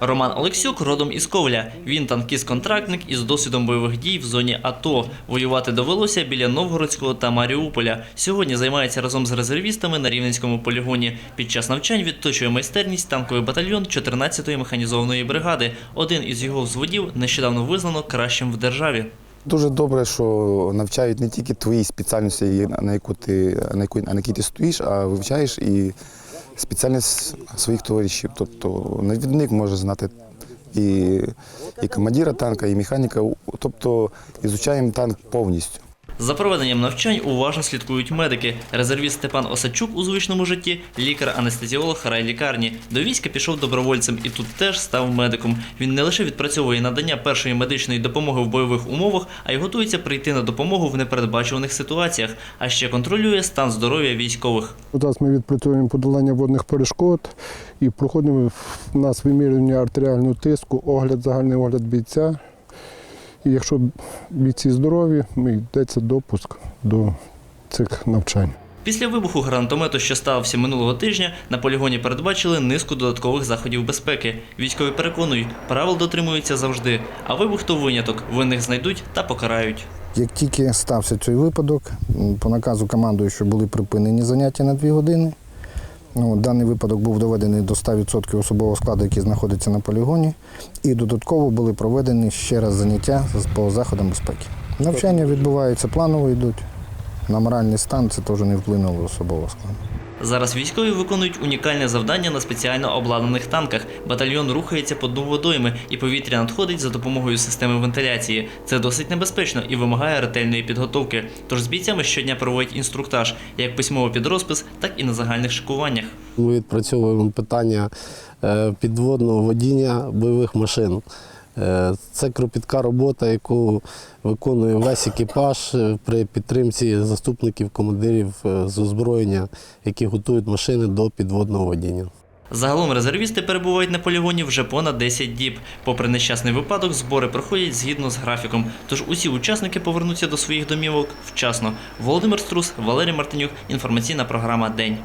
Роман Олексюк родом із Ковля. Він танкіст-контрактник із досвідом бойових дій в зоні АТО. Воювати довелося біля Новгородського та Маріуполя. Сьогодні займається разом з резервістами на Рівненському полігоні. Під час навчань відточує майстерність танковий батальйон 14-ї механізованої бригади. Один із його взводів нещодавно визнано кращим в державі. Дуже добре, що навчають не тільки твої спеціальності, на яку ти на яку на якій ти стоїш, а вивчаєш і спеціальність своїх товаришів. Тобто навідник може знати і, і командира танка, і механіка. Тобто ізучаємо танк повністю. За проведенням навчань уважно слідкують медики. Резервіст Степан Осадчук у звичному житті, лікар-анестезіолог райлікарні. До війська пішов добровольцем і тут теж став медиком. Він не лише відпрацьовує надання першої медичної допомоги в бойових умовах, а й готується прийти на допомогу в непередбачуваних ситуаціях, а ще контролює стан здоров'я військових. Зараз ми відпрацьовуємо подолання водних перешкод і проходимо в нас вимірювання артеріального тиску, огляд, загальний огляд бійця. І якщо бійці здорові, йдеться допуск до цих навчань. Після вибуху гранатомету, що стався минулого тижня, на полігоні передбачили низку додаткових заходів безпеки. Військові переконують, правил дотримуються завжди, а вибух то виняток. Винних знайдуть та покарають. Як тільки стався цей випадок, по наказу командуючого були припинені заняття на дві години. Ну, даний випадок був доведений до 100% особового складу, який знаходиться на полігоні, і додатково були проведені ще раз заняття по заходам безпеки. Навчання відбуваються планово йдуть. На моральний стан це теж не вплинуло особового складу. Зараз військові виконують унікальне завдання на спеціально обладнаних танках. Батальйон рухається по дну водойми, і повітря надходить за допомогою системи вентиляції. Це досить небезпечно і вимагає ретельної підготовки. Тож з бійцями щодня проводять інструктаж, як письмово під розпис, так і на загальних шикуваннях. Ми відпрацьовуємо питання е, підводного водіння бойових машин. Е, Це кропітка робота, яку виконує весь екіпаж е, при підтримці заступників командирів е, з озброєння, які готують машини до підводного водіння. Загалом резервісти перебувають на полігоні вже понад 10 діб. Попри нещасний випадок, збори проходять згідно з графіком. Тож усі учасники повернуться до своїх домівок вчасно. Володимир Струс, Валерій Мартинюк. Інформаційна програма День.